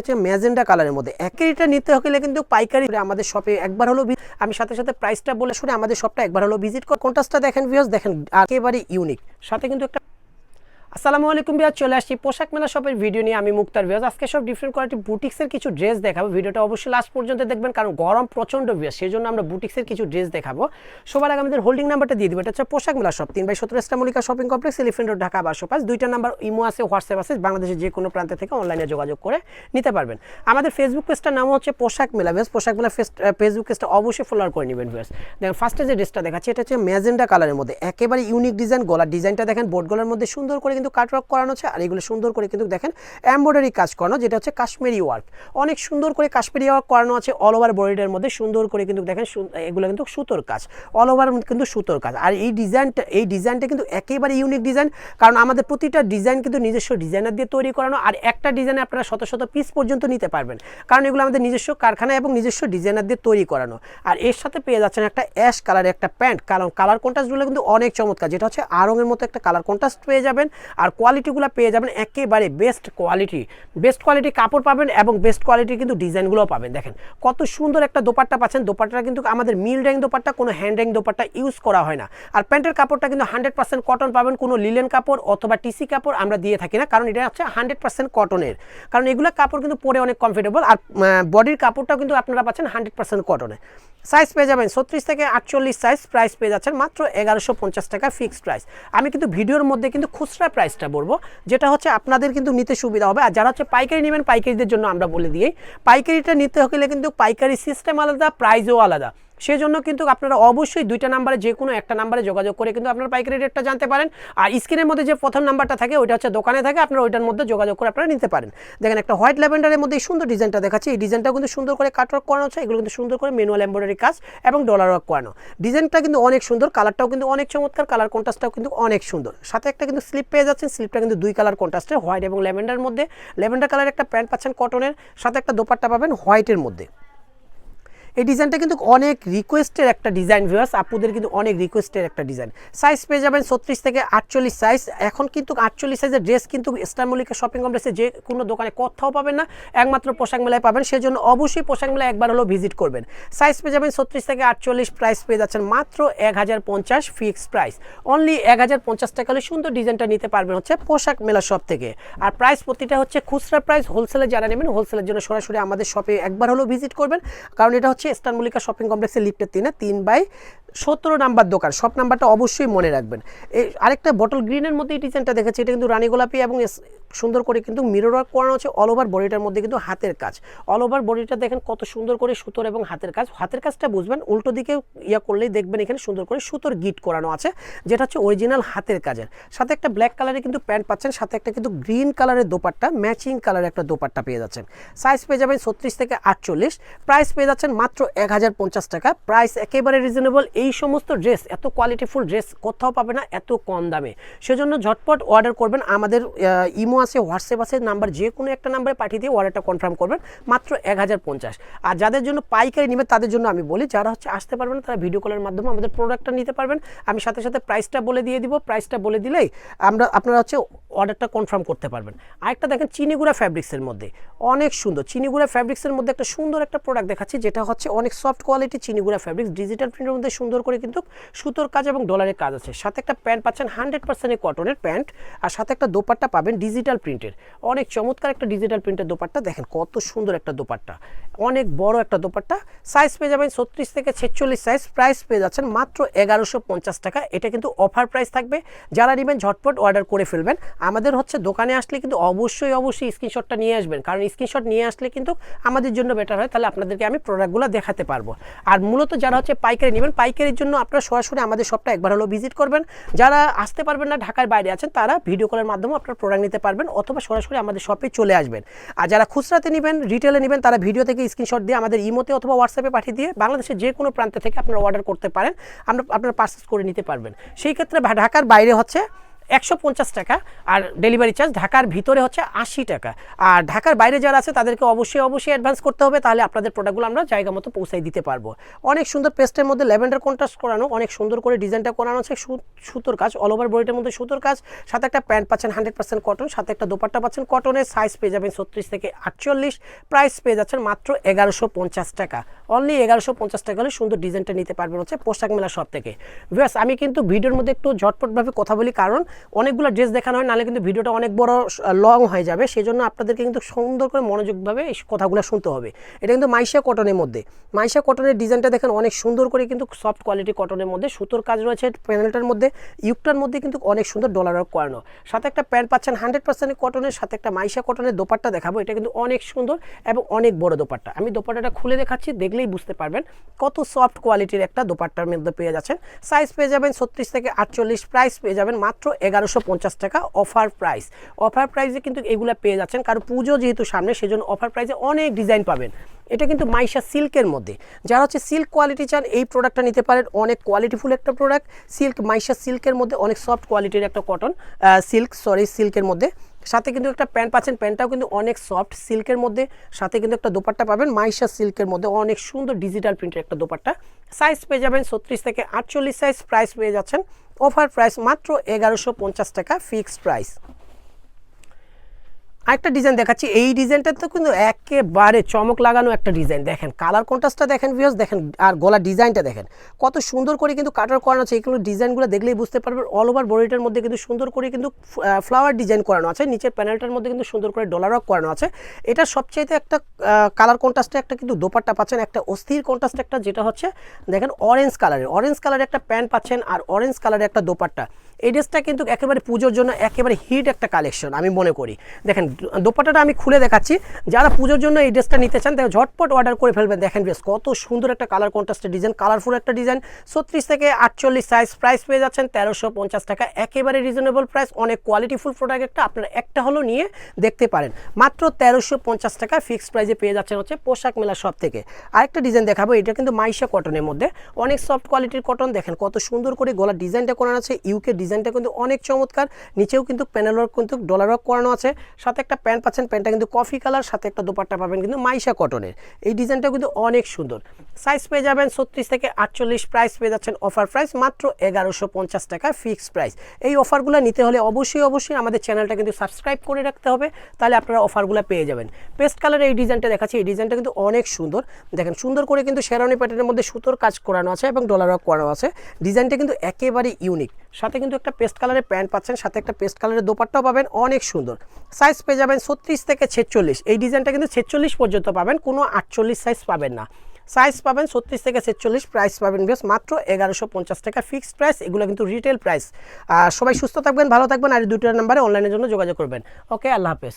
হচ্ছে ম্যাজেন্ডা কালারের মধ্যে। একইটা নিতে হলে কিন্তু পাইকারি আমাদের শপে একবার হলো আমি সাথে সাথে প্রাইসটা বলে শুনে আমাদের শপটা একবার হলো ভিজিট কর। কোনটাসটা দেখেন ভিউস দেখেন একেবারে ইউনিক সাথে কিন্তু একটা আসসালামু আলাইকুম বিয়াজ, চলে আসছি পোশাক মেলা শপের ভিডিও নিয়ে। আমি মুক্তার বিয়াজ। আজকে সব ডিফারেন্ট কোয়ালিটি বুটিক্সের কিছু ড্রেস দেখাবো। ভিডিওটা অবশ্যই লাস্ট পর্যন্ত দেখবেন, কারণ গরম প্রচণ্ড বিয়াজ সেই জন্য আমরা বুটিক্সের কিছু ড্রেস দেখাবো। সবার আগে আমাদের হোল্ডিং নাম্বারটা দিয়ে দিব। এটা হচ্ছে পোশাক মেলা শপ তিন বাই সতেরো ইস্টামলিকা shopping complex elephant road Dhaka বারোশো পাঁচ দুইটা নাম্বার ইমো আছে হোয়াটসঅ্যাপ আছে, বাংলাদেশের যে কোনো প্রান্ত থেকে অনলাইনে যোগাযোগ করে নিতে পারবেন। আমাদের ফেসবুক পেজটার নাম হচ্ছে পোশাক মেলা বেস পোশাক মেলা ফেসবুক পেজটা অবশ্যই ফলোয়ার করে নেবেন বেস দেখেন ফার্স্টে যে ড্রেসটা দেখাচ্ছি, এটা হচ্ছে ম্যাজেন্ডা কালারের মধ্যে। একেবারে ইউনিক ডিজাইন গলার ডিজাইনটা দেখেন বোর্ড গলার মধ্যে সুন্দর করে কিন্তু কাটওয়ার্ক করানো হচ্ছে আর এগুলো সুন্দর করে কিন্তু দেখেন এমব্রয়ডারি কাজ করানো, যেটা হচ্ছে কাশ্মীরি ওয়ার্ক অনেক সুন্দর করে কাশ্মীরি ওয়ার্ক করানো আছে অল ওভার বডিটার মধ্যে সুন্দর করে কিন্তু দেখেন এগুলো কিন্তু সুতোর কাজ অল ওভার কিন্তু সুতোর কাজ। আর এই ডিজাইনটা এই ডিজাইনটা কিন্তু একেবারে ইউনিক ডিজাইন কারণ আমাদের প্রতিটা ডিজাইন কিন্তু নিজস্ব ডিজাইনার দিয়ে তৈরি করানো, আর একটা ডিজাইনে আপনারা শত শত পিস পর্যন্ত নিতে পারবেন। কারণ এগুলো আমাদের নিজস্ব কারখানা এবং নিজস্ব ডিজাইনার দিয়ে তৈরি করানো। আর এর সাথে পেয়ে যাচ্ছেন একটা অ্যাশ কালারের একটা প্যান্ট কারণ কালার কন্ট্রাস্টগুলো কিন্তু অনেক চমৎকার, যেটা হচ্ছে আরঙের মতো একটা কালার কন্ট্রাস্ট পেয়ে যাবেন। আর কোয়ালিটিগুলো পেয়ে যাবেন একেবারে বেস্ট কোয়ালিটি বেস্ট কোয়ালিটি কাপড় পাবেন এবং বেস্ট কোয়ালিটি কিন্তু ডিজাইনগুলোও পাবেন। দেখেন, কত সুন্দর একটা দোপাট্টা পাচ্ছেন। দোপাট্টা কিন্তু আমাদের মিল র্যাং দোপাট্টা, কোনো হ্যান্ড র্যাং দোপাট্টা ইউজ করা হয় না। আর প্যান্টের কাপড়টা কিন্তু হান্ড্রেড পার্সেন্ট কটন পাবেন। কোনো লিলেন কাপড় অথবা টিসি কাপড় আমরা দিয়ে থাকি না, কারণ এটা হচ্ছে হান্ড্রেড পার্সেন্ট কটনের কারণ এগুলো কাপড় কিন্তু পরে অনেক কমফোর্টেবল আর বডির কাপড়টাও কিন্তু আপনারা পাচ্ছেন হান্ড্রেড পার্সেন্ট কটনে সাইজ পেয়ে যাবেন ছত্রিশ থেকে আটচল্লিশ সাইজ প্রাইস পেয়ে যাচ্ছেন মাত্র এগারোশো পঞ্চাশ টাকা ফিক্সড প্রাইস আমি কিন্তু ভিডিওর মধ্যে কিন্তু খুচরা প্রাইসটা বলব, যেটা হচ্ছে আপনাদের কিন্তু নিতে সুবিধা হবে। আর যারা হচ্ছে পাইকারি নেবেন, পাইকারিদের জন্য আমরা বলে দিই, পাইকারিটা নিতে হলে কিন্তু পাইকারি সিস্টেম আলাদা প্রাইসও আলাদা। সেজন্য কিন্তু আপনারা অবশ্যই দুইটা নাম্বারে যে কোনো একটা নাম্বারে যোগাযোগ করে কিন্তু আপনারা পাইকারি রেটটা জানতে পারেন। আর স্ক্রিনের মধ্যে যে প্রথম নাম্বারটা থাকে, ওইটা হচ্ছে দোকানে থাকে, আপনারা ওইটার মধ্যে যোগাযোগ করে আপনারা নিতে পারেন। দেখেন একটা হোয়াইট ল্যাভেন্ডারের মধ্যে সুন্দর ডিজাইনটা দেখাচ্ছি। এই ডিজাইনটা কিন্তু সুন্দর করে কাটওয়ার্ক করানো হচ্ছে এগুলো কিন্তু সুন্দর করে ম্যানুয়াল এমব্রয়ডারি কাজ এবং ডলার ওয়ার্ক করানো। ডিজাইনটা কিন্তু অনেক সুন্দর, কালারটাও কিন্তু অনেক চমৎকার, কালার কন্ট্রাস্টটাও কিন্তু অনেক সুন্দর। সাথে একটা কিন্তু স্লিপ পেয়ে যাচ্ছেন, স্লিপটা কিন্তু দুই কালার কন্ট্রাস্টের হোয়াইট এবং ল্যাভেন্ডার মধ্যে। ল্যাভেন্ডার কালার একটা প্যান্ট পাচ্ছেন কটনের, সাথে একটা দোপাট্টা পাবেন হোয়াইটের মধ্যে। এই ডিজাইনটা কিন্তু অনেক রিকোয়েস্টের একটা ডিজাইন ভিউয়ার্স আপুদের কিন্তু অনেক রিকোয়েস্টের একটা ডিজাইন। সাইজ পেয়ে যাবেন ছত্রিশ থেকে আটচল্লিশ সাইজ এখন কিন্তু আটচল্লিশ সাইজের ড্রেস কিন্তু ইস্টারমলিকা শপিং কমপ্লেক্সে যে কোনো দোকানে কোথাও পাবেন না, একমাত্র পোশাক মেলায় পাবেন। সেজন্য অবশ্যই পোশাক মেলায় একবার হলেও ভিজিট করবেন। সাইজ পেয়ে যাবেন ছত্রিশ থেকে আটচল্লিশ প্রাইস পেয়ে যাচ্ছেন মাত্র এক হাজার পঞ্চাশ ফিক্সড প্রাইস অনলি এক হাজার পঞ্চাশ টাকা হলে সুন্দর ডিজাইনটা নিতে পারবেন হচ্ছে পোশাক মেলা শপ থেকে। আর প্রাইস প্রতিটা হচ্ছে খুচরা প্রাইস হোলসেলে যারা নেবেন হোলসেলের জন্য সরাসরি আমাদের শপে একবার হলেও ভিজিট করবেন। কারণ এটা হচ্ছে ইস্টার্ন মল্লিকা শপিং কমপ্লেক্সের লিফটের তিনে, তিন বাই সতেরো নাম্বার দোকান। সব নাম্বারটা অবশ্যই মনে রাখবেন। এই আরেকটা বটল গ্রিনের মধ্যে এই ডিজাইনটা দেখেছি, এটা কিন্তু রানী গোলাপি এবং সুন্দর করে কিন্তু মিরর ওয়ার্ক করানো হচ্ছে অল ওভার বডিটার মধ্যে কিন্তু হাতের কাজ। অল ওভার বডিটা দেখেন কত সুন্দর করে সুতোর এবং হাতের কাজ। হাতের কাজটা বুঝবেন, উল্টো দিকে ইয়া করলেই দেখবেন এখানে সুন্দর করে সুতোর গিট করানো আছে, যেটা হচ্ছে অরিজিনাল হাতের কাজের। সাথে একটা ব্ল্যাক কালারের কিন্তু প্যান্ট পাচ্ছেন, সাথে একটা কিন্তু গ্রিন কালারের দোপাট্টা ম্যাচিং কালারের একটা দোপাট্টা পেয়ে যাচ্ছেন। সাইজ পেয়ে যাবেন ছত্রিশ থেকে আটচল্লিশ প্রাইস পেয়ে যাচ্ছেন মাত্র এক হাজার পঞ্চাশ টাকা। প্রাইস একেবারে রিজনেবল এই সমস্ত ড্রেস এত কোয়ালিটিফুল ড্রেস কোথাও পাবে না, এত কম দামে। সেজন্য ঝটপট অর্ডার করবেন আমাদের ইমো আছে হোয়াটসঅ্যাপ আছে নাম্বার যে কোনো একটা নাম্বারে পাঠিয়ে দিয়ে অর্ডারটা কনফার্ম করবেন, মাত্র এক হাজার পঞ্চাশ। আর যাদের জন্য পাইকারি নেবে তাদের জন্য আমি বলি, যারা হচ্ছে আসতে পারবেন তারা ভিডিও কলের মাধ্যমে আমাদের প্রোডাক্টটা নিতে পারবেন। আমি সাথে সাথে প্রাইসটা বলে দিয়ে দিব প্রাইসটা বলে দিলেই আমরা, আপনারা হচ্ছে অর্ডারটা কনফার্ম করতে পারবেন। আরেকটা দেখেন, চিনিগুড়া ফ্যাব্রিক্সের মধ্যে। অনেক সুন্দর। চিনিগুড়া ফ্যাব্রিক্সের মধ্যে একটা সুন্দর একটা প্রোডাক্ট দেখাচ্ছি, যেটা হচ্ছে অনেক সফট কোয়ালিটি চিনিগুড়া ফ্যাব্রিক্স ডিজিটাল প্রিন্টের মধ্যে সুন্দর করে কিন্তু সুতোর কাজ এবং ডলারের কাজ আছে। সাথে একটা প্যান্ট পাচ্ছেন হান্ড্রেড পার্সেন্ট কটনের প্যান্ট আর সাথে একটা দোপাট্টা পাবেন ডিজিটাল প্রিন্টের অনেক চমৎকার একটা ডিজিটাল প্রিন্টের দোপাট্টা। দেখেন কত সুন্দর একটা দোপাট্টা। অনেক বড় একটা দোপাট্টা। সাইজ পেয়ে যাবেন ছত্রিশ থেকে ছেচল্লিশ সাইজ প্রাইস পেয়ে যাচ্ছেন মাত্র এগারোশো পঞ্চাশ টাকা। এটা কিন্তু অফার প্রাইস থাকবে। যারা নেবেন, ঝটপট অর্ডার করে ফেলবেন। আমাদের হচ্ছে দোকানে আসলে কিন্তু অবশ্যই অবশ্যই স্ক্রিনশটটা নিয়ে আসবেন। কারণ স্ক্রিনশট নিয়ে আসলে কিন্তু আমাদের জন্য বেটার হয়। তাহলে আপনাদেরকে আমি প্রোডাক্টগুলো দেখাতে পারব। আর মূলত যারা হচ্ছে পাইকারি নেবেন, পাইকারির জন্য আপনারা সরাসরি আমাদের শপটা একবার হলো ভিজিট করবেন। যারা আসতে পারবেন না, ঢাকার বাইরে আছেন, তারা ভিডিও কলের মাধ্যমে আপনার প্রোডাক্ট নিতে পারবেন। অথবা সরাসরি আমাদের শপে চলে আসবেন। আর যারা খুচরাতে নেবেন রিটেলে নেবেন, তারা ভিডিও থেকে স্ক্রিনশট দিয়ে আমাদের ইমোতে অথবা হোয়াটসঅ্যাপে পাঠিয়ে দিয়ে বাংলাদেশের যে কোনো প্রান্ত থেকে আপনারা অর্ডার করতে পারেন। আমরা আপনারা পারচেস করে নিতে পারবেন। সেই ক্ষেত্রে ঢাকার বাইরে হচ্ছে একশো পঞ্চাশ টাকা আর ডেলিভারি চার্জ ঢাকার ভিতরে হচ্ছে আশি টাকা। আর ঢাকার বাইরে যারা আছে, তাদেরকে অবশ্যই অবশ্যই অ্যাডভান্স করতে হবে, তাহলে আপনাদের প্রোডাক্টগুলো আমরা জায়গা মতো পৌঁছাই দিতে পারব। অনেক সুন্দর পেস্টের মধ্যে ল্যাভেন্ডার কন্ট্রাস্ট করানো, অনেক সুন্দর করে ডিজাইনটা করানো আছে সুতোর কাজ অল ওভার বডিটার মধ্যে সুতোর কাজ। সাথে একটা প্যান্ট পাচ্ছেন হান্ড্রেড পার্সেন্ট কটন সাথে একটা দোপাট্টা পাচ্ছেন কটনের সাইজ পেয়ে যাবেন ছত্রিশ থেকে আটচল্লিশ। প্রাইস পেয়ে যাচ্ছেন মাত্র এগারোশো পঞ্চাশ টাকা। অনলি এগারোশো পঞ্চাশ টাকা হলে সুন্দর ডিজাইনটা নিতে পারবেন হচ্ছে পোশাক মেলা সব থেকে। ব্যাস, আমি কিন্তু ভিডিওর মধ্যে একটু ঝটপটভাবে কথা বলি, কারণ অনেকগুলো ড্রেস দেখানো হয়, নাহলে কিন্তু ভিডিওটা অনেক বড় লং হয়ে যাবে। সেই জন্য আপনাদেরকে কিন্তু সুন্দর করে মনোযোগভাবে এই কথাগুলো শুনতে হবে। এটা কিন্তু মাইশা কটনের মধ্যে। মাইশা কটনের ডিজাইনটা দেখেন অনেক সুন্দর করে কিন্তু সফট কোয়ালিটি কটনের মধ্যে, সুতোর কাজ রয়েছে প্যানেলটার মধ্যে, ইউকটার মধ্যে কিন্তু অনেক সুন্দর ডলার ওয়ার্ক করানো। সাথে একটা প্যান্ট পাচ্ছেন হান্ড্রেড পার্সেন্ট কটনের সাথে একটা মাইশা কটনের দোপাট্টা দেখাবো। এটা কিন্তু অনেক সুন্দর এবং অনেক বড় দোপাট্টা। আমি দোপাট্টাটা খুলে দেখাচ্ছি, দেখলেই বুঝতে পারবেন কত সফট কোয়ালিটির একটা দোপাট্টার মধ্যে পেয়ে যাচ্ছেন। সাইজ পেয়ে যাবেন ছত্রিশ থেকে আটচল্লিশ প্রাইস পেয়ে যাবেন মাত্র এগারোশো পঞ্চাশ টাকা অফার প্রাইস। অফার প্রাইসে কিন্তু এগুলো পেয়ে যাচ্ছেন। কারণ পুজো যেহেতু সামনে, সেজন্য অফার প্রাইসে অনেক ডিজাইন পাবেন। এটা কিন্তু মাইশা সিল্কের মধ্যে। যারা হচ্ছে সিল্ক কোয়ালিটি চান, এই প্রোডাক্টটা নিতে পারেন। অনেক কোয়ালিটিফুল একটা প্রোডাক্ট। সিল্ক মাইশা সিল্কের মধ্যে অনেক সফট কোয়ালিটির একটা কটন সিল্ক, সরি, সিল্কের মধ্যে। সাথে কিন্তু একটা প্যান্ট পাচ্ছেন। প্যান্টটাও কিন্তু অনেক সফট সিল্কের মধ্যে। সাথে কিন্তু একটা দোপাট্টা পাবেন। মাইশা সিল্কের মধ্যে অনেক সুন্দর ডিজিটাল প্রিন্টের একটা দোপাট্টা। সাইজ পেয়ে যাবেন ছত্রিশ থেকে আটচল্লিশ সাইজ প্রাইস পেয়ে যাচ্ছেন। অফার প্রাইস মাত্র এগারোশো পঞ্চাশ টাকা ফিক্সড প্রাইস। আরেকটা ডিজাইন দেখাচ্ছি। এই ডিজাইনটা তো কিন্তু একেবারে চমক লাগানো একটা ডিজাইন দেখেন কালার কন্ট্রাস্টটা দেখেন ভিউস দেখেন, আর গলার ডিজাইনটা দেখেন। কত সুন্দর করে কিন্তু কাটার করানো আছে। এগুলো ডিজাইনগুলো দেখলেই বুঝতে পারবেন অল ওভার বডিটার মধ্যে কিন্তু সুন্দর করে কিন্তু ফ্লাওয়ার ডিজাইন করানো আছে। নিচের প্যানেলটার মধ্যে কিন্তু সুন্দর করে ডলার ওয়ার্ক করানো আছে। এটা সবচাইতে একটা কালার কন্ট্রাস্টে একটা কিন্তু দোপাট্টা পাচ্ছেন। একটা অস্থির কন্ট্রাস্ট একটা, যেটা হচ্ছে, দেখেন অরেঞ্জ কালারের অরেঞ্জ কালারের একটা প্যান্ট পাচ্ছেন আর অরেঞ্জ কালারের একটা দোপাট্টা। এই ড্রেসটা কিন্তু একেবারে পুজোর জন্য একেবারে হিট একটা কালেকশন আমি মনে করি। দেখেন দোপাটাটা আমি খুলে দেখাচ্ছি। যারা পুজোর জন্য এই ড্রেসটা নিতে চান দেখেন ঝটপট অর্ডার করে ফেলবেন। দেখেন বেশ, কত সুন্দর একটা কালার কন্ট্রাস্টের ডিজাইন কালারফুল একটা ডিজাইন ছত্রিশ থেকে আটচল্লিশ সাইজ প্রাইস পেয়ে যাচ্ছেন, তেরোশো পঞ্চাশ টাকা। একেবারে রিজনেবল প্রাইস অনেক কোয়ালিটিফুল প্রোডাক্ট একটা, আপনারা একটা হলো নিয়ে দেখতে পারেন। মাত্র তেরোশো পঞ্চাশ টাকা ফিক্সড প্রাইসে পেয়ে যাচ্ছেন হচ্ছে পোশাক মেলা সব থেকে। আরেকটা ডিজাইন দেখাবো, এটা কিন্তু মাইশা কটনের মধ্যে। অনেক সফট কোয়ালিটির কটন দেখেন কত সুন্দর করে গলার ডিজাইনটা করানো আছে। ইউকে ডিজাইনটা কিন্তু অনেক চমৎকার। নিচেও কিন্তু প্যানেল ওয়ার্ক কিন্তু ডলার ওয়ার্ক করানো আছে। সাথে একটা প্যান্ট পাচ্ছেন, প্যান্টটা কিন্তু কফি কালার সাথে একটা দোপাট্টা পাবেন কিন্তু মাইশা কটনের এই ডিজাইনটা কিন্তু অনেক সুন্দর। সাইজ পেয়ে যাবেন ছত্রিশ থেকে আটচল্লিশ প্রাইস পেয়ে যাচ্ছেন অফার প্রাইস মাত্র এগারোশো পঞ্চাশ টাকা ফিক্সড প্রাইস এই অফারগুলো নিতে হলে অবশ্যই অবশ্যই আমাদের চ্যানেলটা কিন্তু সাবস্ক্রাইব করে রাখতে হবে, তাহলে আপনারা অফারগুলো পেয়ে যাবেন। পেস্ট কালারের এই ডিজাইনটা দেখাচ্ছি, এই ডিজাইনটা কিন্তু অনেক সুন্দর। দেখেন, সুন্দর করে কিন্তু শেরানি প্যাটার্নের মধ্যে সুতোর কাজ করানো আছে এবং ডলার ওয়ার্ক করানো আছে। ডিজাইনটা কিন্তু একেবারে ইউনিক সাথে কিন্তু একটা পেস্ট কালারের প্যান্ট পাচ্ছেন, সাথে একটা পেস্ট কালারের দোপাট্টাও পাবেন, অনেক সুন্দর। সাইজ পেয়ে যাবেন ছত্রিশ থেকে ছেচল্লিশ। এই ডিজাইনটা কিন্তু ছেচল্লিশ পর্যন্ত পাবেন, কোনো আটচল্লিশ সাইজ পাবেন না। সাইজ পাবেন ছত্রিশ থেকে ছেচল্লিশ প্রাইস পাবেন বেশ মাত্র এগারোশো পঞ্চাশ টাকা ফিক্সড প্রাইস এগুলো কিন্তু রিটেল প্রাইস আর সবাই সুস্থ থাকবেন, ভালো থাকবেন, আর দুটোর দুটো নাম্বারে অনলাইনের জন্য যোগাযোগ করবেন। ওকে আল্লাহ হাফেজ।